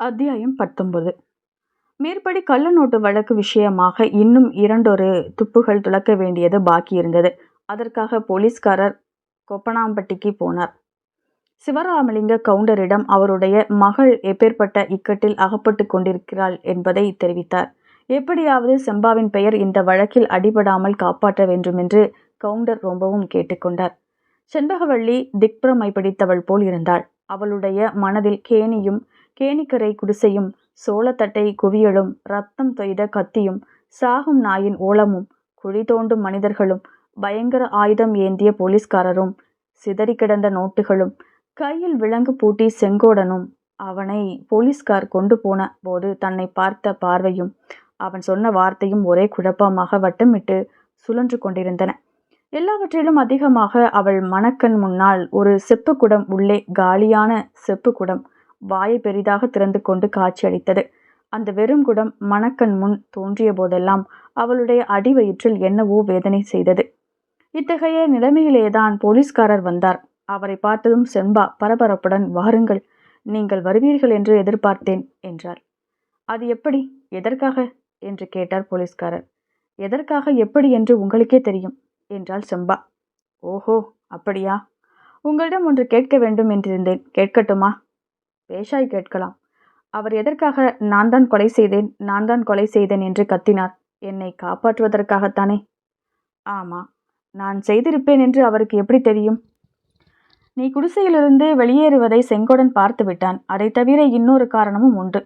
அத்தியாயம் பத்தொன்பது. மேற்படி கள்ள நோட்டு வழக்கு விஷயமாக இன்னும் இரண்டொரு துப்புகள் துளக்க வேண்டியது பாக்கி இருந்தது. அதற்காக போலீஸ்காரர் கொப்பனாம்பட்டிக்கு போனார். சிவராமலிங்க கவுண்டரிடம் அவருடைய மகள் எப்பேற்பட்ட இக்கட்டில் அகப்பட்டு கொண்டிருக்கிறாள் என்பதை தெரிவித்தார். எப்படியாவது செம்பாவின் பெயர் இந்த வழக்கில் அடிபடாமல் காப்பாற்ற வேண்டுமென்று கவுண்டர் ரொம்பவும் கேட்டுக்கொண்டார். செண்பகவள்ளி திக்பிரமை பிடித்தவள் போல் இருந்தாள். அவளுடைய மனதில் கேணியும் கேணிக்கரை குடிசையும் சோளத்தட்டை குவியலும் ரத்தம் தொய்த கத்தியும் சாகும் நாயின் ஓலமும் குழி தோண்டும் மனிதர்களும் பயங்கர ஆயுதம் ஏந்திய போலீஸ்காரரும் சிதறி கிடந்த நோட்டுகளும் கையில் விலங்கு பூட்டி செங்கோடனும் அவனை போலீஸ்கார் கொண்டு போன போது தன்னை பார்த்த பார்வையும் அவன் சொன்ன வார்த்தையும் ஒரே குழப்பமாக வட்டமிட்டு சுழன்று கொண்டிருந்தன. எல்லாவற்றிலும் அதிகமாக அவள் மணக்கண் முன்னால் ஒரு செப்புக்குடம் உள்ளே காலியான செப்புக்குடம் வாயை பெரிதாக திறந்து கொண்டு காட்சியளித்தது. அந்த வெறும் குடம் மணக்கண் முன் தோன்றிய போதெல்லாம் அவளுடைய அடிவயிற்றில் என்னவோ வேதனை செய்தது. இத்தகைய நிலைமையிலேதான் போலீஸ்காரர் வந்தார். அவரை பார்த்ததும் செம்பா பரபரப்புடன் வாருங்கள் நீங்கள் வருவீர்கள் என்று எதிர்பார்த்தேன் என்றார். அது எப்படி எதற்காக? என்று கேட்டார் போலீஸ்காரர். எதற்காக எப்படி என்று உங்களுக்கே தெரியும் என்றாள் செம்பா. ஓஹோ அப்படியா? உங்களிடம் ஒன்று கேட்க வேண்டும் என்றிருந்தேன். கேட்கட்டுமா? பேஷாய் கேட்கலாம். அவர் எதற்காக நான் தான் கொலை செய்தேன் நான் தான் கொலை செய்தேன் என்று கத்தினார். என்னை காப்பாற்றுவதற்காகத்தானே? ஆமா நான் செய்திருப்பேன் என்று அவருக்கு எப்படி தெரியும்? நீ குடிசையிலிருந்து வெளியேறுவதை செங்கோடன் பார்த்து விட்டான். அதை தவிர இன்னொரு காரணமும் உண்டு.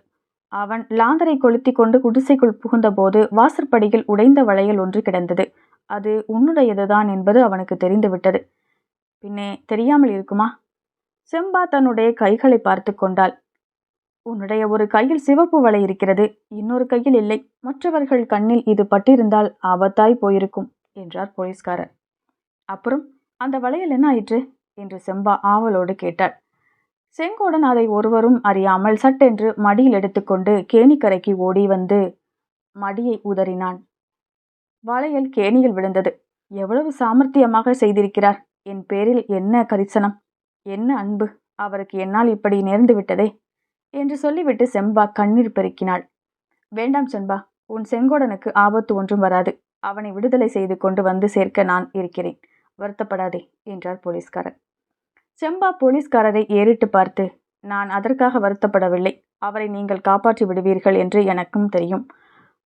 அவன் லாந்தரை கொளுத்தி கொண்டு குடிசைக்குள் புகுந்தபோது வாசற்படியில் உடைந்த வளையல் ஒன்று கிடந்தது. அது உன்னுடையதுதான் என்பது அவனுக்கு தெரிந்துவிட்டது. பின்னே தெரியாமல் இருக்குமா? செம்பா தன்னுடைய கைகளை பார்த்து கொண்டாள். உன்னுடைய ஒரு கையில் சிவப்பு வலை இருக்கிறது. இன்னொரு கையில் இல்லை. மற்றவர்கள் கண்ணில் இது பட்டிருந்தால் ஆபத்தாய் போயிருக்கும் என்றார் போலீஸ்காரர். அப்புறம் அந்த வளையல் என்ன ஆயிற்று? என்று செம்பா ஆவலோடு கேட்டாள். செங்கோடன் அதை ஒருவரும் அறியாமல் சட்டென்று மடியில் எடுத்துக்கொண்டு கேணிக்கரைக்கு ஓடி வந்து மடியை உதறினான். வளையல் கேணியில் விழுந்தது. எவ்வளவு சாமர்த்தியமாக செய்திருக்கிறார். என் பேரில் என்ன கரிசனம்? என்ன அன்பு? அவருக்கு என்னால் இப்படி நேர்ந்து விட்டதே? என்று சொல்லிவிட்டு செம்பா கண்ணீர் பெருக்கினாள். வேண்டாம் செம்பா உன் செங்கோடனுக்கு ஆபத்து ஒன்றும் வராது. அவனை விடுதலை செய்து கொண்டு வந்து சேர்க்க நான் இருக்கிறேன். வருத்தப்படாதே என்றார் போலீஸ்காரர். செம்பா போலீஸ்காரரை ஏறிட்டு பார்த்து நான் அதற்காக வருத்தப்படவில்லை. அவரை நீங்கள் காப்பாற்றி விடுவீர்கள் என்று எனக்கும் தெரியும்.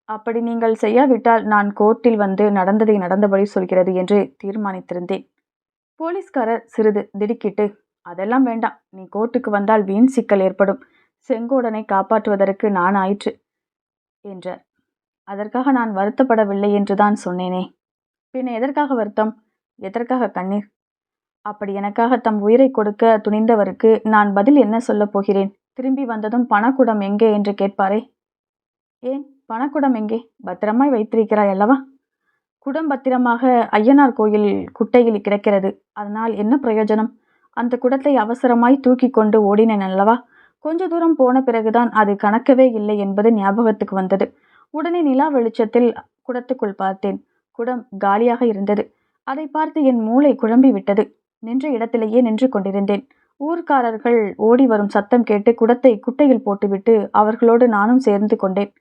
அப்படி நீங்கள் செய்யாவிட்டால் நான் கோர்ட்டில் வந்து நடந்ததை நடந்தபடி சொல்கிறது என்று தீர்மானித்திருந்தேன். போலீஸ்காரர் சிறிது திடுக்கிட்டு அதெல்லாம் வேண்டாம். நீ கோர்ட்டுக்கு வந்தால் வீண் சிக்கல் ஏற்படும். செங்கோடனை காப்பாற்றுவதற்கு நான் ஆயிற்று என்றார். அதற்காக நான் வருத்தப்படவில்லை என்றுதான் சொன்னேனே. பின் எதற்காக வருத்தம்? எதற்காக கண்ணீர்? அப்படி எனக்காக தம் உயிரை கொடுக்க துணிந்தவருக்கு நான் பதில் என்ன சொல்லப் போகிறேன்? திரும்பி வந்ததும் பணக்குடம் எங்கே என்று கேட்பாரே? ஏன்? பணக்குடம் எங்கே? பத்திரமாய் வைத்திருக்கிறாய் அல்லவா? குடம் பத்திரமாக ஐயனார் கோயில் குட்டையில் கிடக்கிறது. அதனால் என்ன பிரயோஜனம்? அந்த குடத்தை அவசரமாய் தூக்கி கொண்டு ஓடினேன் அல்லவா? கொஞ்ச தூரம் போன பிறகுதான் அது கணக்கவே இல்லை என்பது ஞாபகத்துக்கு வந்தது. உடனே நிலா வெளிச்சத்தில் குடத்துக்குள் பார்த்தேன். குடம் காலியாக இருந்தது. அதை பார்த்து என் மூளை குழம்பி விட்டது. நின்ற இடத்திலேயே நின்று கொண்டிருந்தேன். ஊர்க்காரர்கள் ஓடி வரும் சத்தம் கேட்டு குடத்தை குட்டையில் போட்டுவிட்டு அவர்களோடு நானும் சேர்ந்து கொண்டேன்.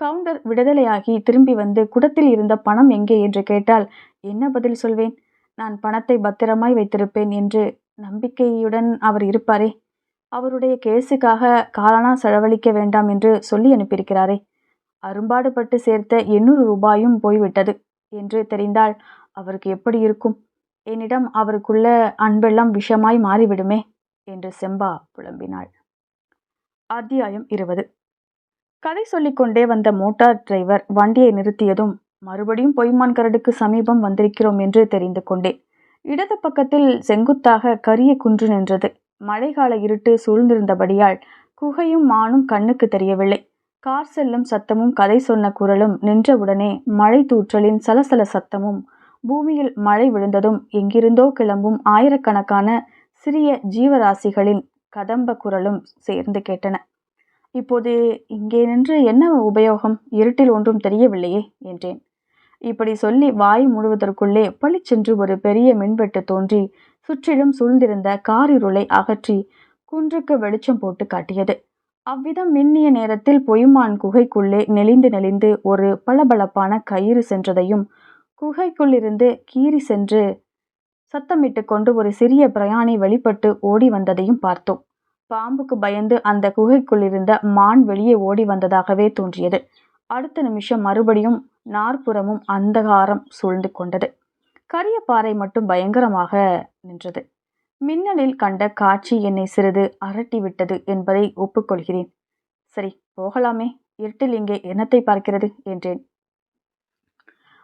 கவுண்டர் விடுதலையாகி திரும்பி வந்து குடத்தில் இருந்த பணம் எங்கே என்று கேட்டால் என்ன பதில் சொல்வேன்? நான் பணத்தை பத்திரமாய் வைத்திருப்பேன் என்று நம்பிக்கையுடன் அவர் இருப்பாரே. அவருடைய கேஸுக்காக காலனா செலவழிக்க வேண்டாம் என்று சொல்லி அனுப்பியிருக்கிறாரே. அரும்பாடுபட்டு சேர்த்த எண்ணூறு ரூபாயும் போய்விட்டது என்று தெரிந்தால் அவருக்கு எப்படி இருக்கும்? என்னிடம் அவருக்குள்ள அன்பெல்லாம் விஷமாய் மாறிவிடுமே என்று செம்பா புலம்பினாள். அத்தியாயம் இருபது. கதை சொல்லிக்கொண்டே வந்த மோட்டார் டிரைவர் வண்டியை நிறுத்தியதும் மறுபடியும் பொய்மான் கரடுக்கு சமீபம் வந்திருக்கிறோம் என்று தெரிந்து கொண்டேன் இடது பக்கத்தில் செங்குத்தாக கரிய குன்று நின்றது. மழைக்கால இருட்டு சூழ்ந்திருந்தபடியால் குகையும் மானும் கண்ணுக்கு தெரியவில்லை. கார் செல்லும் சத்தமும் கதை சொன்ன குரலும் நின்றவுடனே மழை தூற்றலின் சலசல சத்தமும் பூமியில் மழை விழுந்ததும் எங்கிருந்தோ கிளம்பும் ஆயிரக்கணக்கான சிறிய ஜீவராசிகளின் கதம்ப குரலும் சேர்ந்து கேட்டன. இப்போது இங்கே நின்று என்ன உபயோகம்? இருட்டில் ஒன்றும் தெரியவில்லையே என்றேன். இப்படி சொல்லி வாய் முழுவதற்குள்ளே பளிச்சென்று ஒரு பெரிய மின்வெட்டு தோன்றி சுற்றிலும் சூழ்ந்திருந்த காரிருளை அகற்றி குன்றுக்கு வெளிச்சம் போட்டு காட்டியது. அவ்விதம் மின்னிய நேரத்தில் பொய்மான் குகைக்குள்ளே நெளிந்து நெளிந்து ஒரு பளபளப்பான கயிறு சென்றதையும் குகைக்குள்ளிருந்து கீறி சென்று சத்தமிட்டு கொண்டு ஒரு சிறிய பிரயாணி வெளிப்பட்டு ஓடி வந்ததையும் பார்த்தோம். பாம்புக்கு பயந்து அந்த குகைக்குள்ளிருந்த மான் வெளியே ஓடி வந்ததாகவே தோன்றியது. அடுத்த நிமிஷம் மறுபடியும் நாற்புறமும் அந்தகாரம் சூழ்ந்து கொண்டது. கரிய பாறை மட்டும் பயங்கரமாக நின்றது. மின்னலில் கண்ட காட்சி என்னை சிறிது அரட்டி விட்டது என்பதை ஒப்புக்கொள்கிறேன். சரி போகலாமே. இருட்டில் இங்கே என்னத்தை பார்க்கிறது? என்றேன்.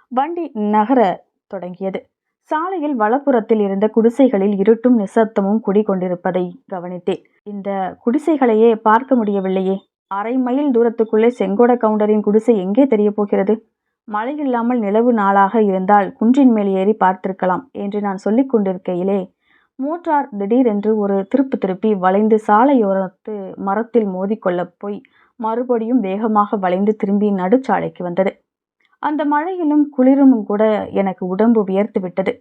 வண்டி நகர தொடங்கியது. சாலையில் வலப்புறத்தில் இருந்த குடிசைகளில் இருட்டும் நிசப்தமும் குடிகொண்டிருப்பதை கவனித்தேன். இந்த குடிசைகளையே பார்க்க முடியவில்லையே. அரை மைல் தூரத்துக்குள்ளே செங்கோட கவுண்டரின் குடிசை எங்கே தெரிய போகிறது? மழை இல்லாமல் நிலவு நாளாக இருந்தால் குன்றின் மேல் ஏறி பார்த்திருக்கலாம் என்று நான் சொல்லிக் கொண்டிருக்கையிலே மோட்டார் திடீரென்று ஒரு திருப்பு திருப்பி வளைந்து சாலையோரத்து மரத்தில் மோதிக்கொள்ளப் போய் மறுபடியும் வேகமாக வளைந்து திரும்பி நடுச்சாலைக்கு வந்தது. அந்த மழையிலும் குளிரும் கூட எனக்கு உடம்பு வியர்த்து விட்டது.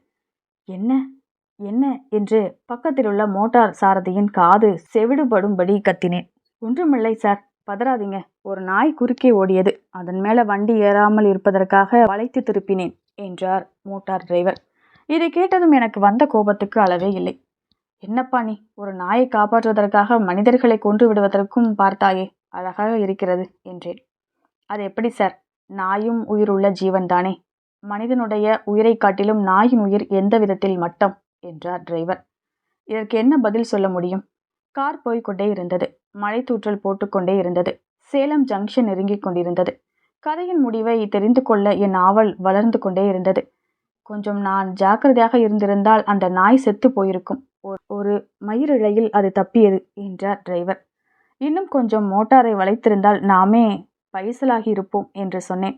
என்ன? என்ன? என்று பக்கத்திலுள்ள மோட்டார் சாரதியின் காது செவிடுபடும்படி கத்தினேன். ஒன்றுமில்லை சார். பதறாதீங்க. ஒரு நாய் குறுக்கே ஓடியது. அதன் மேலே வண்டி ஏறாமல் இருப்பதற்காக வளைத்து திருப்பினேன் என்றார் மோட்டார் டிரைவர். இதை கேட்டதும் எனக்கு வந்த கோபத்துக்கு அளவே இல்லை. என்னப்பா நீ? ஒரு நாயை காப்பாற்றுவதற்காக மனிதர்களை கொன்று விடுவதற்கும் பார்த்தாயே அழகாக இருக்கிறது என்றேன். அது எப்படி சார்? நாயும் உயிருள்ள ஜீவன்தானே? மனிதனுடைய உயிரை காட்டிலும் நாயின் உயிர் எந்த விதத்தில் மட்டம்? என்றார் டிரைவர். இதற்கு என்ன பதில் சொல்ல முடியும்? கார் போய்கொண்டே இருந்தது. மழை தூற்றல் போட்டுக்கொண்டே இருந்தது. சேலம் ஜங்ஷன் நெருங்கிக் கொண்டிருந்தது. கதையின் முடிவை தெரிந்து கொள்ள என் ஆவல் வளர்ந்து கொண்டே இருந்தது. கொஞ்சம் நான் ஜாக்கிரதையாக இருந்திருந்தால் அந்த நாய் செத்து போயிருக்கும். ஒரு மயிரிழையில் அது தப்பியது என்றார் டிரைவர் இன்னும் கொஞ்சம் மோட்டாரை வளைத்திருந்தால் நாமே பைசலாகி இருப்போம் என்று சொன்னேன்.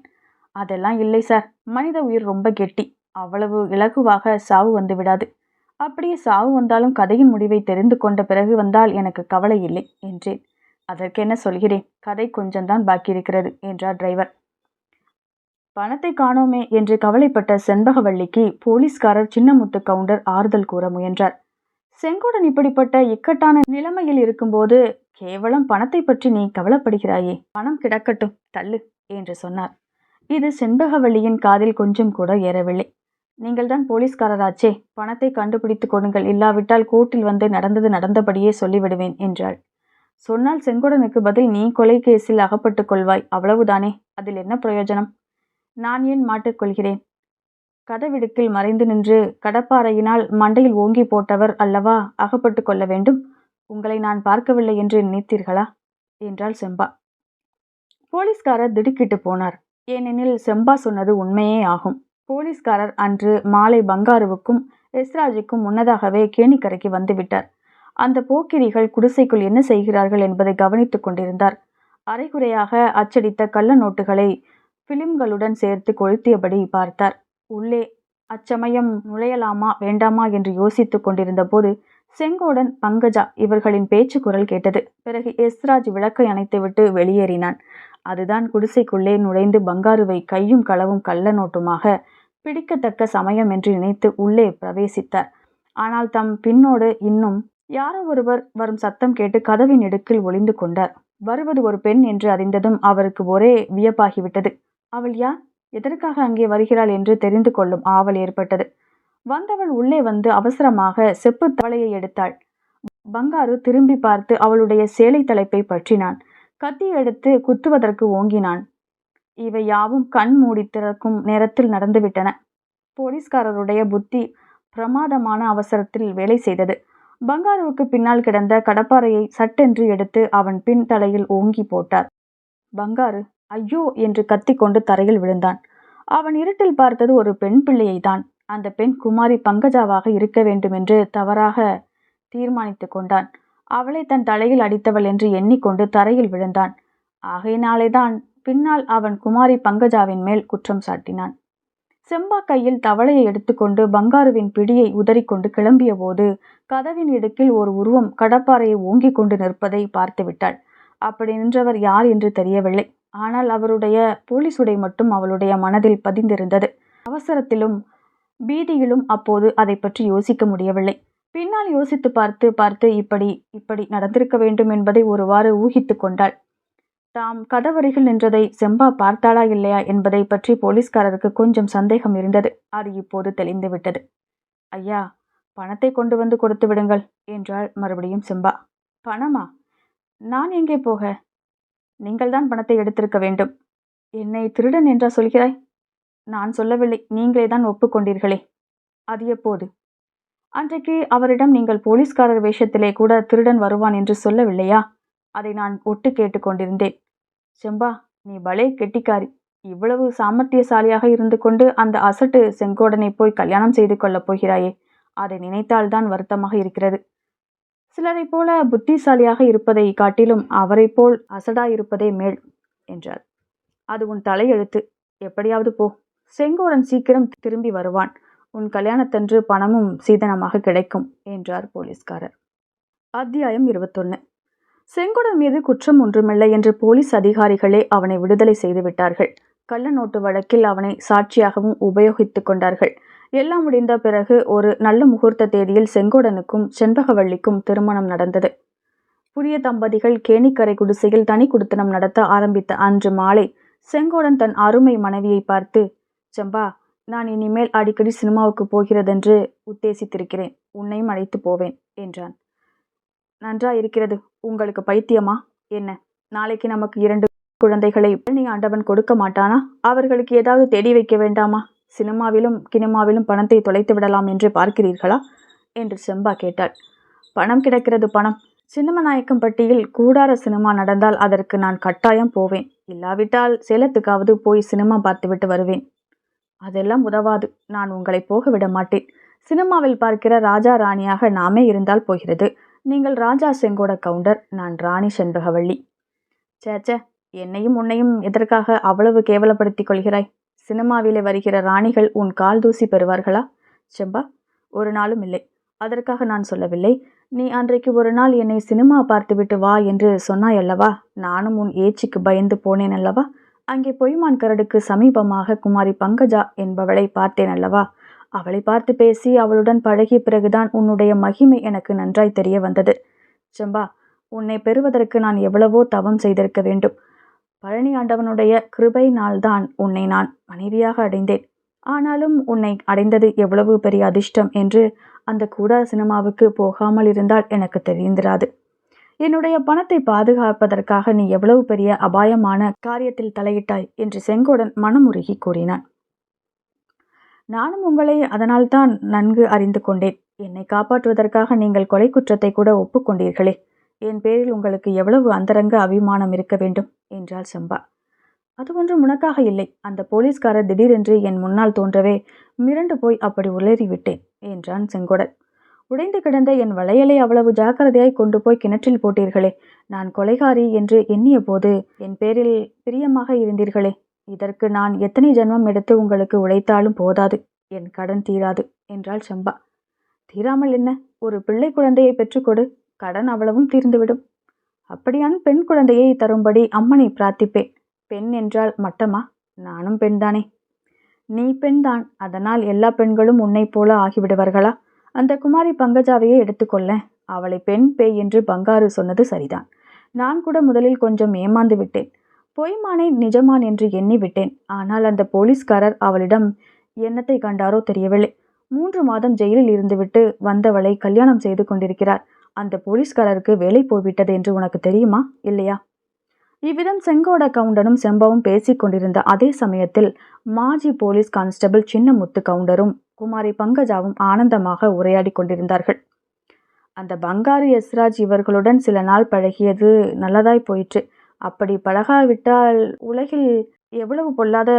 அதெல்லாம் இல்லை சார் மனித உயிர் ரொம்ப கெட்டி. அவ்வளவு இலகுவாக சாவு வந்து விடாது. அப்படியே சாவு வந்தாலும் கதையின் முடிவை தெரிந்து கொண்ட பிறகு வந்தால் எனக்கு கவலை இல்லை என்றேன். அதற்கென்ன சொல்கிறேன்? கதை கொஞ்சம்தான் பாக்கி இருக்கிறது என்றார் டிரைவர். பணத்தை காணோமே என்று கவலைப்பட்ட செண்பகவள்ளிக்கு போலீஸ்காரர் சின்னமுத்து கவுண்டர் ஆறுதல் கூற முயன்றார். செங்கோடன் இப்படிப்பட்ட இக்கட்டான நிலைமையில் இருக்கும்போது கேவலம் பணத்தை பற்றி நீ கவலைப்படுகிறாயே. பணம் கிடக்கட்டும் தள்ளு என்று சொன்னார். இது செண்பகவள்ளியின் காதில் கொஞ்சம் கூட ஏறவில்லை. நீங்கள்தான் போலீஸ்காரராச்சே. பணத்தை கண்டுபிடித்து கொடுங்கள். இல்லாவிட்டால் கோர்ட்டில் வந்து நடந்தது நடந்தபடியே சொல்லிவிடுவேன் என்றாள். சொன்னால் செங்கோடனுக்கு பதில் நீ கொலை கேஸில் அகப்பட்டுக் கொள்வாய். அவ்வளவுதானே? அதில் என்ன பிரயோஜனம்? நான் ஏன் மாட்டிக்கொள்கிறேன் கதவிடுக்கில் மறைந்து நின்று கடப்பாறையினால் மண்டையில் ஓங்கி போட்டவர் அல்லவா அகப்பட்டு கொள்ள வேண்டும்? உங்களை நான் பார்க்கவில்லை என்று நினைத்தீர்களா? என்றாள் செம்பா. போலீஸ்காரர் திடுக்கிட்டு போனார். ஏனெனில் செம்பா சொன்னது உண்மையே ஆகும். போலீஸ்காரர் அன்று மாலை பங்காருவுக்கும் எஸ்ராஜுக்கும் முன்னதாகவே கேணிக்கரைக்கு வந்துவிட்டார். அந்த போக்கிரிகள் குடிசைக்குள் என்ன செய்கிறார்கள் என்பதை கவனித்துக் கொண்டிருந்தார். அரைகுறையாக அச்சடித்த கள்ள நோட்டுகளை பிலிம்களுடன் சேர்த்து கொளுத்தியபடி பார்த்தார். உள்ளே அச்சமயம் நுழையலாமா வேண்டாமா? என்று யோசித்துக் கொண்டிருந்த போது செங்கோடன் பங்கஜா இவர்களின் பேச்சு குரல் கேட்டது. பிறகு எஸ்ராஜ் விளக்கை அணைத்துவிட்டு வெளியேறினான். அதுதான் குடிசைக்குள்ளே நுழைந்து பங்காருவை கையும் களவும் கள்ள நோட்டுமாக பிடிக்கத்தக்க சமயம் என்று நினைத்து உள்ளே பிரவேசித்தார். ஆனால் தம் பின்னோடு இன்னும் யாரோ ஒருவர் வரும் சத்தம் கேட்டு கதவின் இடுக்கில் ஒளிந்து கொண்டார். வருவது ஒரு பெண் என்று அறிந்ததும் அவருக்கு ஒரே வியப்பாகிவிட்டது. அவள் யார்? எதற்காக அங்கே வருகிறாள் என்று தெரிந்து கொள்ளும் ஆவல் ஏற்பட்டது. வந்தவள் உள்ளே வந்து அவசரமாக செப்பு தவளையை எடுத்தாள். பங்காரு திரும்பி பார்த்து அவளுடைய சேலை தலைப்பை பற்றினான். கத்தி எடுத்து குத்துவதற்கு ஓங்கினான். இவை யாவும் கண் மூடி திறக்கும் நேரத்தில் நடந்துவிட்டன. போலீஸ்காரருடைய புத்தி பிரமாதமான அவசரத்தில் வேலை செய்தது. பங்காருவுக்கு பின்னால் கிடந்த கடப்பாறையை சட்டென்று எடுத்து அவன் பின் தலையில் ஓங்கி போட்டார். பங்காரு ஐயோ என்று கத்திக்கொண்டு தரையில் விழுந்தான். அவன் இருட்டில் பார்த்தது ஒரு பெண் பிள்ளையை தான் அந்த பெண் குமாரி பங்கஜாவாக இருக்க வேண்டுமென்று தவறாக தீர்மானித்து கொண்டான். அவளை தன் தலையில் அடித்தவள் என்று எண்ணிக்கொண்டு தரையில் விழுந்தான். ஆகையினாலேதான் பின்னால் அவன் குமாரி பங்கஜாவின் மேல் குற்றம் சாட்டினான். செம்பா கையில் தவளையை எடுத்துக்கொண்டு பங்காருவின் பிடியை உதறிக்கொண்டு கிளம்பிய போது கதவின் இடுக்கில் ஒரு உருவம் கடப்பாறையை ஓங்கிக் கொண்டு நிற்பதை பார்த்துவிட்டாள் அப்படி நின்றவர் யார் என்று தெரியவில்லை. ஆனால் அவருடைய போலீஸ் உடை மட்டும் அவளுடைய மனதில் பதிந்திருந்தது. அவசரத்திலும் பீதியிலும் அப்போது அதை பற்றி யோசிக்க முடியவில்லை. பின்னால் யோசித்து பார்த்து பார்த்து இப்படி இப்படி நடந்திருக்க வேண்டும் என்பதை ஒருவாறு ஊகித்து கொண்டாள். தாம் கதவருகில் நின்றதை செம்பா பார்த்தாளா இல்லையா என்பதை பற்றி போலீஸ்காரருக்கு கொஞ்சம் சந்தேகம் இருந்தது. அது இப்போது தெளிந்து விட்டது. ஐயா பணத்தை கொண்டு வந்து கொடுத்து விடுங்கள் என்றாள் மறுபடியும் செம்பா. பணமா? நான் எங்கே போக? நீங்கள்தான் பணத்தை எடுத்திருக்க வேண்டும். என்னை திருடன் என்றா சொல்கிறாய்? நான் சொல்லவில்லை. நீங்களே தான் ஒப்புக்கொண்டீர்களே. அது எப்போது அன்றைக்கு அவரிடம் நீங்கள் போலீஸ்காரர் வேஷத்திலே கூட திருடன் வருவான் என்று சொல்லவில்லையா? அதை நான் ஒட்டு கேட்டுக்கொண்டிருந்தேன் செம்பா நீ பலே கெட்டிக்காரி. இவ்வளவு சாமர்த்தியசாலியாக இருந்து கொண்டு அந்த அசட்டு செங்கோடனை போய் கல்யாணம் செய்து கொள்ளப் போகிறாயே. அதை நினைத்தால்தான் வருத்தமாக இருக்கிறது. சிலரைப் போல புத்திசாலியாக இருப்பதை காட்டிலும் அவரைப் போல் அசடா இருப்பதே மேல் என்றார். அது உன் தலையெழுத்து. எப்படியாவது போ. செங்கோடன் சீக்கிரம் திரும்பி வருவான். உன் கல்யாணத்தன்று பணமும் சீதனமாக கிடைக்கும் என்றார் போலீஸ்காரர். அத்தியாயம் இருபத்தொன்னு. செங்கோடன் மீது குற்றம் ஒன்றுமில்லை என்று போலீஸ் அதிகாரிகளே அவனை விடுதலை செய்து விட்டார்கள். கள்ள நோட்டு வழக்கில் அவனை சாட்சியாகவும் உபயோகித்துக் கொண்டார்கள். எல்லாம் முடிந்த பிறகு ஒரு நல்ல முகூர்த்த தேதியில் செங்கோடனுக்கும் செண்பகவள்ளிக்கும் திருமணம் நடந்தது. புதிய தம்பதிகள் கேணிக்கரை குடிசையில் தனி குடித்தனம் நடத்த ஆரம்பித்த அன்று மாலை செங்கோடன் தன் அருமை மனைவியை பார்த்து செம்பா நான் இனிமேல் அடிக்கடி சினிமாவுக்கு போகிறதென்று உத்தேசித்திருக்கிறேன். உன்னையும் அழைத்து போவேன் என்றான். நன்றா இருக்கிறது. உங்களுக்கு பைத்தியமா? என்ன? நாளைக்கு நமக்கு இரண்டு குழந்தைகளை நீ ஆண்டவன் கொடுக்க மாட்டானா? அவர்களுக்கு ஏதாவது தேடி வைக்க வேண்டாமா? சினிமாவிலும் கினிமாவிலும் பணத்தை தொலைத்து விடலாம் என்று பார்க்கிறீர்களா? என்று செம்பா கேட்டாள். பணம் கிடைக்கிறது பணம். சினிமநாயக்கம்பட்டியில் கூடார சினிமா நடந்தால் அதற்கு நான் கட்டாயம் போவேன். இல்லாவிட்டால் சேலத்துக்காவது போய் சினிமா பார்த்துவிட்டு வருவேன். அதெல்லாம் உதவாது. நான் உங்களை போக விட மாட்டேன். சினிமாவில் பார்க்கிற ராஜா ராணியாக நாமே இருந்தால் போகிறது. நீங்கள் ராஜா செங்கோட கவுண்டர் நான் ராணி செண்பகவள்ளி. சேச்சே என்னையும் உன்னையும் எதற்காக அவ்வளவு கேவலப்படுத்திக் கொள்கிறாய்? சினிமாவிலே வருகிற ராணிகள் உன் கால் தூசி பெறுவார்களா? செம்பா ஒரு நாளும் இல்லை. அதற்காக நான் சொல்லவில்லை. நீ அன்றைக்கு ஒரு நாள் என்னை சினிமா பார்த்துவிட்டு வா என்று சொன்னாய் அல்லவா? நானும் உன் ஏச்சிக்கு பயந்து போனேன் அல்லவா? அங்கே பொய்மான் கரடுக்கு சமீபமாக குமாரி பங்கஜா என்பவளை பார்த்தேன் அல்லவா? அவளை பார்த்து பேசி அவளுடன் பழகிய பிறகுதான் உன்னுடைய மகிமை எனக்கு நன்றாய் தெரிய வந்தது. செம்பா உன்னை பெறுவதற்கு நான் எவ்வளவோ தவம் செய்திருக்க வேண்டும். பழனி ஆண்டவனுடைய கிருபையினால்தான் உன்னை நான் மனைவியாக அடைந்தேன். ஆனாலும் உன்னை அடைந்தது எவ்வளவு பெரிய அதிர்ஷ்டம் என்று அந்த கூடா சினிமாவுக்கு போகாமல் இருந்தால் எனக்கு தெரிந்திராது. என்னுடைய பணத்தை பாதுகாப்பதற்காக நீ எவ்வளவு பெரிய அபாயமான காரியத்தில் தலையிட்டாய் என்று செங்கோடன் மனமுருகி கூறினான். நானும் உங்களை அதனால்தான் நன்கு அறிந்து கொண்டேன். என்னை காப்பாற்றுவதற்காக நீங்கள் கொலை குற்றத்தை கூட ஒப்புக்கொண்டீர்களே. என் பேரில் உங்களுக்கு எவ்வளவு அந்தரங்க அபிமானம் இருக்க வேண்டும்? என்றாள் செம்பா. அது ஒன்றும் உனக்காக இல்லை. அந்த போலீஸ்காரர் திடீரென்று என் முன்னால் தோன்றவே மிரண்டு போய் அப்படி உளறிவிட்டேன் என்றான் செங்கோடன். உடைந்து கிடந்த என் வளையலை அவ்வளவு ஜாக்கிரதையாய் கொண்டு போய் கிணற்றில் போட்டீர்களே. நான் கொலைகாரி என்று எண்ணிய போது என் பேரில் பிரியமாக இருந்தீர்களே. இதற்கு நான் எத்தனை ஜென்மம் எடுத்து உங்களுக்கு உழைத்தாலும் போதாது. என் கடன் தீராது என்றாள் செம்பா. தீராமல் என்ன? ஒரு பிள்ளை குழந்தையை பெற்றுக்கொடு கடன் அவ்வளவும் தீர்ந்துவிடும். அப்படியான் பெண் குழந்தையை தரும்படி அம்மனை பிரார்த்திப்பேன். பெண் என்றால் மட்டமா? நானும் பெண்தானே. நீ பெண்தான். அதனால் எல்லா பெண்களும் உன்னைப் போல ஆகிவிடுவார்களா? அந்த குமாரி பங்கஜாவையே எடுத்துக்கொள்ள. அவளை பெண் பேய் என்று பங்காரு சொன்னது சரிதான். நான் கூட முதலில் கொஞ்சம் ஏமாந்து விட்டேன். பொய்மானை நிஜமான் என்று எண்ணி விட்டேன். ஆனால் அந்த போலீஸ்காரர் அவளிடம் என்னத்தை கண்டாரோ தெரியவில்லை. மூன்று மாதம் ஜெயிலில் இருந்துவிட்டு வந்தவளை கல்யாணம் செய்து கொண்டிருக்கிறார். அந்த போலீஸ்காரருக்கு வேலை போய்விட்டது என்று உனக்கு தெரியுமா? இல்லையா? இவ்விதம் செங்கோட கவுண்டனும் செம்பவும் பேசிக் கொண்டிருந்த அதே சமயத்தில் மாஜி போலீஸ் கான்ஸ்டபிள் சின்னமுத்து கவுண்டரும் குமாரி பங்கஜாவும் ஆனந்தமாக உரையாடி கொண்டிருந்தார்கள். அந்த பங்காரு எஸ்ராஜ் இவர்களுடன் சில நாள் பழகியது நல்லதாய் போயிற்று. அப்படி பழகாவிட்டால் உலகில் எவ்வளவு பொல்லாத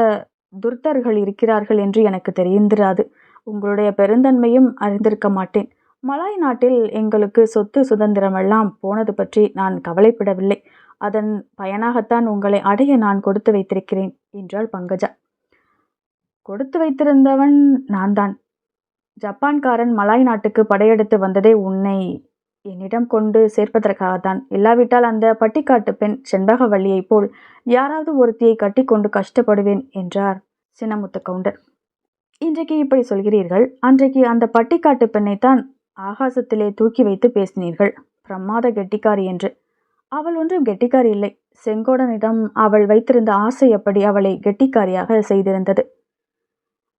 துர்த்தர்கள் இருக்கிறார்கள் என்று எனக்கு தெரிந்திராது. உங்களுடைய பெருந்தன்மையும் அறிந்திருக்க மாட்டேன். மலாய் நாட்டில் எங்களுக்கு சொத்து சுதந்திரமெல்லாம் போனது பற்றி நான் கவலைப்படவில்லை. அதன் பயனாகத்தான் உங்களை அடைய நான் கொடுத்து வைத்திருக்கிறேன் என்றாள் பங்கஜா. கொடுத்து வைத்திருந்தவன் நான் தான் ஜப்பான்காரன் மலாய் நாட்டுக்கு படையெடுத்து வந்ததே உன்னை என்னிடம் கொண்டு சேர்ப்பதற்காகத்தான். இல்லாவிட்டால் அந்த பட்டிக்காட்டு பெண் செண்பகவல்லியைப் போல் யாராவது ஒருத்தியை கட்டி கொண்டு கஷ்டப்படுவேன் என்றார் சின்னமுத்த கவுண்டர் இன்றைக்கு இப்படி சொல்கிறீர்கள். அன்றைக்கு அந்த பட்டிக்காட்டு பெண்ணைத்தான் ஆகாசத்திலே தூக்கி வைத்து பேசினீர்கள். பிரமாத கெட்டிக்காரி என்று. அவள் ஒன்றும் கெட்டிக்காரி இல்லை. செங்கோடனிடம் அவள் வைத்திருந்த ஆசை அப்படி அவளை கெட்டிக்காரியாக செய்திருந்தது?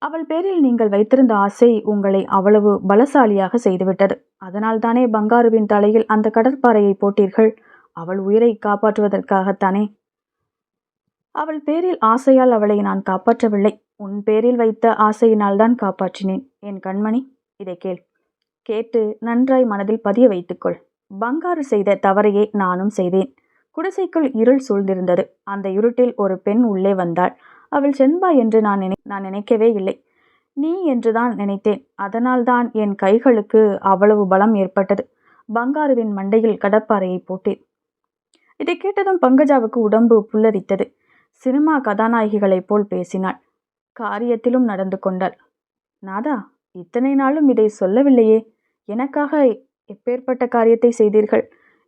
அவள் பேரில் நீங்கள் வைத்திருந்த ஆசை உங்களை அவ்வளவு பலசாலியாக செய்துவிட்டது. அதனால்தானே பங்காருவின் தலையில் அந்த கடற்பாறையை போட்டீர்கள். அவள் உயிரை காப்பாற்றுவதற்காகத்தானே? அவள் பேரில் ஆசையால் அவளை நான் காப்பாற்றவில்லை. உன் பேரில் வைத்த ஆசையினால் தான் காப்பாற்றினேன். என் கண்மணி இதை கேள். கேட்டு நன்றாய் மனதில் பதிய வைத்துக்கொள். பங்காரு செய்த தவறையே நானும் செய்தேன். குடிசைக்குள் இருள் சூழ்ந்திருந்தது. அந்த இருட்டில் ஒரு பெண் உள்ளே வந்தாள். அவள் செண்பா என்று நான் நினை நான் நினைக்கவே இல்லை. நீ என்றுதான் நினைத்தேன். அதனால்தான் என் கைகளுக்கு அவ்வளவு பலம் ஏற்பட்டது. பங்காருவின் மண்டையில் கடப்பாறையை போட்டேன். இதை கேட்டதும் பங்கஜாவுக்கு உடம்பு புல்லரித்தது. சினிமா கதாநாயகிகளைப் போல் பேசினாள். காரியத்திலும் நடந்து கொண்டாள். நாதா இத்தனை நாளும் இதை சொல்லவில்லையே. எனக்காக எப்பேற்பட்ட காரியத்தை செய்தீர்கள்?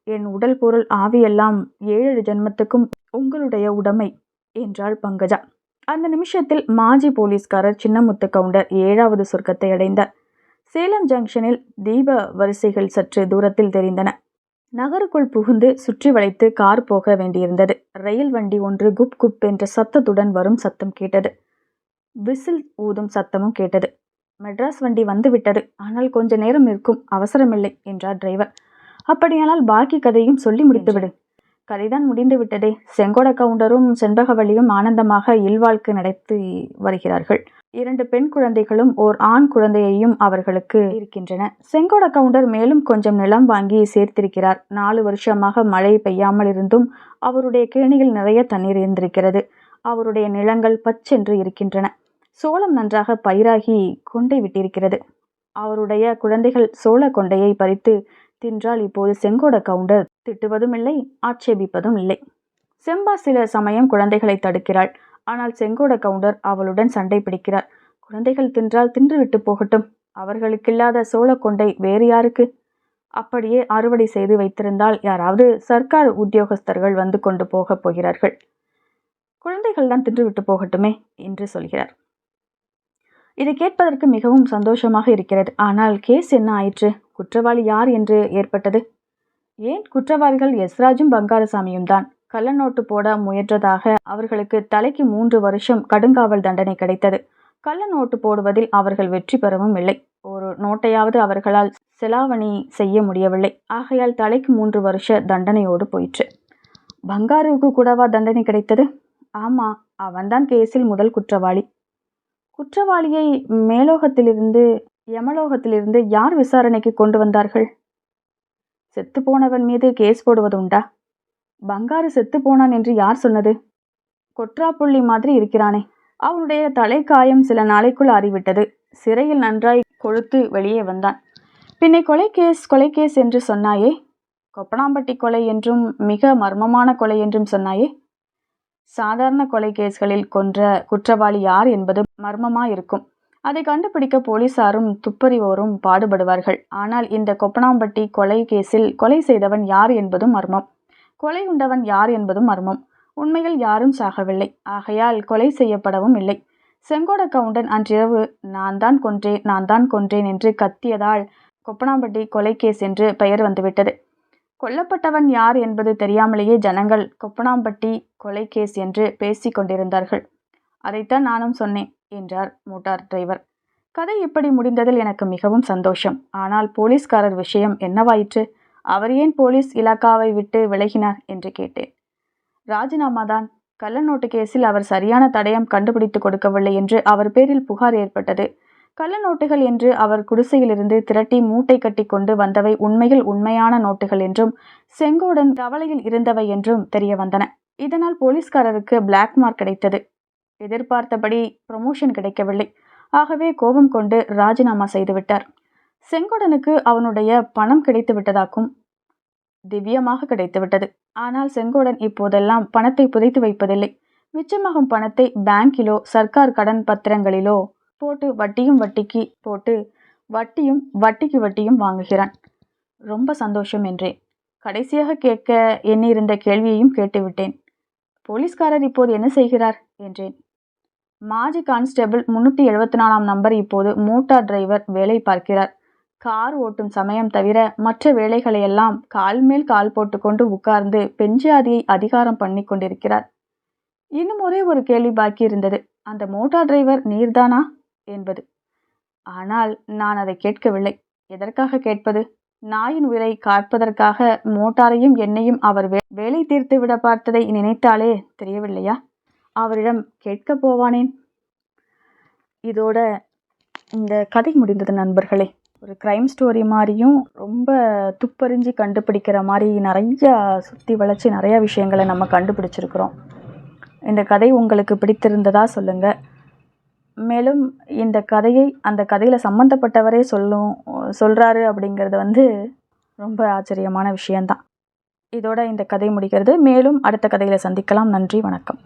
என் உடல் பொருள் ஆவியெல்லாம் ஏழு ஜென்மத்துக்கும் உங்களுடைய உடைமை என்றாள் பங்கஜா. அந்த நிமிஷத்தில் மாஜி போலீஸ்காரர் சின்னமுத்து கவுண்டர் ஏழாவது சொர்க்கத்தை அடைந்தார். சேலம் ஜங்ஷனில் தீப வரிசைகள் சற்று தூரத்தில் தெரிந்தன. நகருக்குள் புகுந்து சுற்றி வளைத்து கார் போக வேண்டியிருந்தது. ரயில் வண்டி ஒன்று குப் குப் என்ற சத்தத்துடன் வரும் சத்தம் கேட்டது. விசில் ஊதும் சத்தமும் கேட்டது. மெட்ராஸ் வண்டி வந்துவிட்டது. ஆனால் கொஞ்ச நேரம் இருக்கும் அவசரமில்லை என்றார் டிரைவர். அப்படியானால் பாக்கி கதையும் சொல்லி முடித்துவிடு. கதைதான் முடிந்து விட்டதே. செங்கோட கவுண்டரும் செண்பகவல்லியும் ஆனந்தமாக இல்வாழ்க்கை நடத்தி வருகிறார்கள். இரண்டு பெண் குழந்தைகளும் ஓர் ஆண் குழந்தையையும் அவர்களுக்கு இருக்கின்றன. செங்கோட கவுண்டர் மேலும் கொஞ்சம் நிலம் வாங்கி சேர்த்திருக்கிறார். நாலு வருஷமாக மழை பெய்யாமல் இருந்தும் அவருடைய கேணியில் நிறைய தண்ணீர் இருந்திருக்கிறது. அவருடைய நிலங்கள் பச்சென்று இருக்கின்றன. சோளம் நன்றாக பயிராகி கொண்டை விட்டிருக்கிறது. அவருடைய குழந்தைகள் சோள கொண்டையை பறித்து தின்றால் இப்போது செங்கோட கவுண்டர் திட்டுவதும் இல்லை ஆட்சேபிப்பதும் இல்லை செம்பா சில சமயம் குழந்தைகளை தடுக்கிறாள். ஆனால் செங்கோட கவுண்டர் அவளுடன் சண்டை பிடிக்கிறார். குழந்தைகள் தின்றால் தின்றுவிட்டு போகட்டும். அவர்களுக்கில்லாத சோள கொண்டை வேறு யாருக்கு? அப்படியே அறுவடை செய்து வைத்திருந்தால் யாராவது சர்க்கார் உத்தியோகஸ்தர்கள் வந்து கொண்டு போகப் போகிறார்கள். குழந்தைகள் தான் தின்றுவிட்டு போகட்டுமே என்று சொல்கிறார். இதை கேட்பதற்கு மிகவும் சந்தோஷமாக இருக்கிறது. ஆனால் கேஸ் என்ன ஆயிற்று? குற்றவாளி யார் என்று ஏற்பட்டது? ஏன் குற்றவாளிகள் எஸ்ராஜும் பங்காரசாமியும் தான் கள்ளநோட்டு போட முயன்றதாக அவர்களுக்கு தலைக்கு மூன்று வருஷம் கடுங்காவல் தண்டனை கிடைத்தது. கள்ள நோட்டு போடுவதில் அவர்கள் வெற்றி பெறவும் இல்லை. ஒரு நோட்டையாவது அவர்களால் செலாவணி செய்ய முடியவில்லை. ஆகையால் தலைக்கு மூன்று வருஷ தண்டனையோடு போயிற்று. பங்காருவுக்கு கூடவா தண்டனை கிடைத்தது? ஆமா அவன்தான் கேஸில் முதல் குற்றவாளி. குற்றவாளியை மேலோகத்திலிருந்து யமலோகத்திலிருந்து யார் விசாரணைக்கு கொண்டு வந்தார்கள்? செத்து போனவன் மீது கேஸ் போடுவது உண்டா? பங்காரு செத்து போனான் என்று யார் சொன்னது? கொற்றாப்புள்ளி மாதிரி இருக்கிறானே. அவனுடைய தலைக்காயம் சில நாளைக்குள் அறிவிட்டது சிறையில் நன்றாய் கொழுத்து வெளியே வந்தான். பின்னை கொலை கேஸ் கொலை கேஸ் என்று சொன்னாயே? கொப்பனாம்பட்டி கொலை என்றும் மிக மர்மமான கொலை என்றும் சொன்னாயே? சாதாரண கொலை கேஸ்களில் கொன்ற குற்றவாளி யார் என்பது மர்மமாக இருக்கும் அதை கண்டுபிடிக்க போலீசாரும் துப்பறிவோரும் பாடுபடுவார்கள். ஆனால் இந்த கொப்பனாம்பட்டி கொலை கேஸில் கொலை செய்தவன் யார் என்பதும் மர்மம். கொலை உண்டவன் யார் என்பதும் மர்மம். உண்மையில் யாரும் சாகவில்லை. ஆகையால் கொலை செய்யப்படவும் இல்லை. செங்கோட கவுண்டன் அன்றிரவு நான் தான் கொன்றேன் நான் தான் கொன்றேன் என்று கத்தியதால் கொப்பனாம்பட்டி கொலை கேஸ் என்று பெயர் வந்துவிட்டது. கொல்லப்பட்டவன் யார் என்பது தெரியாமலேயே ஜனங்கள் கொப்பனாம்பட்டி கொலை கேஸ் என்று பேசிக் கொண்டிருந்தார்கள். அதைத்தான் நானும் சொன்னேன். என்றார் மோட்டார் டிரைவர். கதை இப்படி முடிந்ததில் எனக்கு மிகவும் சந்தோஷம். ஆனால் போலீஸ்காரர் விஷயம் என்னவாயிற்று? அவர் ஏன் போலீஸ் இலாக்காவை விட்டு விலகினார் என்று கேட்டேன். ராஜினாமா தான். கள்ள நோட்டு கேஸில் அவர் சரியான தடயம் கண்டுபிடித்து கொடுக்கவில்லை என்று அவர் பேரில் புகார் ஏற்பட்டது. கள்ள நோட்டுகள் என்று அவர் குடிசையிலிருந்து திரட்டி மூட்டை கட்டி கொண்டு வந்தவை உண்மையில் உண்மையான நோட்டுகள் என்றும் செங்கோடன் கவலையில் இருந்தவை என்றும் தெரிய வந்தன இதனால் போலீஸ்காரருக்கு பிளாக் மார்க் கிடைத்தது. எதிர்பார்த்தபடி ப்ரமோஷன் கிடைக்கவில்லை. ஆகவே கோபம் கொண்டு ராஜினாமா செய்துவிட்டார். செங்கோடனுக்கு அவனுடைய பணம் கிடைத்து விட்டதாக்கும் திவ்யமாக கிடைத்துவிட்டது. ஆனால் செங்கோடன் இப்போதெல்லாம் பணத்தை புதைத்து வைப்பதில்லை. மிச்சமாகும் பணத்தை பேங்கிலோ சர்க்கார் கடன் பத்திரங்களிலோ போட்டு வட்டியும் வட்டிக்கு போட்டு வட்டியும் வட்டிக்கு வட்டியும் வாங்குகிறான். ரொம்ப சந்தோஷம் என்றேன். கடைசியாக கேட்க எண்ணியிருந்த கேள்வியையும் கேட்டுவிட்டேன். போலீஸ்காரர் இப்போது என்ன செய்கிறார்? என்றேன். மாஜி கான்ஸ்டபிள் முன்னூற்றி எழுபத்தி நாலாம் நம்பர் இப்போது மோட்டார் டிரைவர் வேலை பார்க்கிறார். கார் ஓட்டும் சமயம் தவிர மற்ற வேலைகளையெல்லாம் கால் மேல் கால் போட்டுக்கொண்டு உட்கார்ந்து பெஞ்சாதியை அதிகாரம் பண்ணி கொண்டிருக்கிறார். இன்னும் ஒரே ஒரு கேள்வி பாக்கி இருந்தது. அந்த மோட்டார் டிரைவர் நீர்தானா? என்பது. ஆனால் நான் அதை கேட்கவில்லை. எதற்காக கேட்பது? நாயின் உயிரை காப்பதற்காக மோட்டாரையும் என்னையும் அவர் வே- வேலை தீர்த்து விட பார்த்ததை நினைத்தாலே தெரியவில்லையா? அவரிடம் கேட்கப் போவானேன். இதோட இந்த கதை முடிந்தது நண்பர்களே. ஒரு க்ரைம் ஸ்டோரி மாதிரியும் ரொம்ப துப்பறிஞ்சு கண்டுபிடிக்கிற மாதிரி நிறையா சுற்றி வளைச்சி நிறையா விஷயங்களை நம்ம கண்டுபிடிச்சிருக்கிறோம். இந்த கதை உங்களுக்கு பிடித்திருந்ததா சொல்லுங்கள் மேலும் இந்த கதையை அந்த கதையில் சம்மந்தப்பட்டவரே சொல்லும் சொல்கிறாரு அப்படிங்கிறது வந்து ரொம்ப ஆச்சரியமான விஷயந்தான் இதோட இந்த கதை முடிகிறது. மேலும் அடுத்த கதையில் சந்திக்கலாம். நன்றி வணக்கம்.